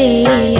see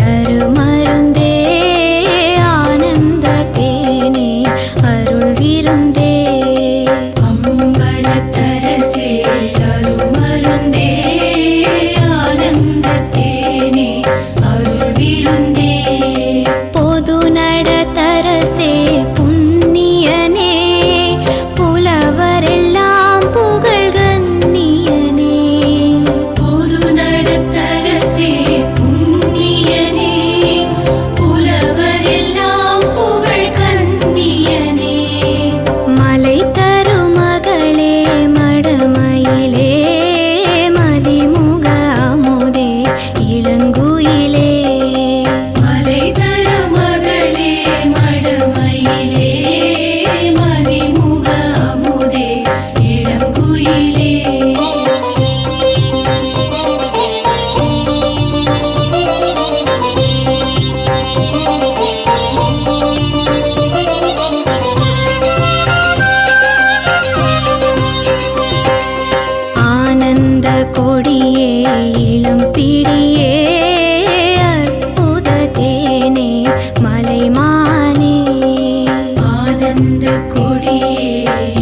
ஆனந்த கொடியே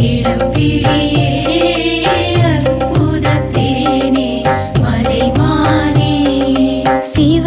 இளம்பிடியே அற்புத தேனே மலைமானே சிவ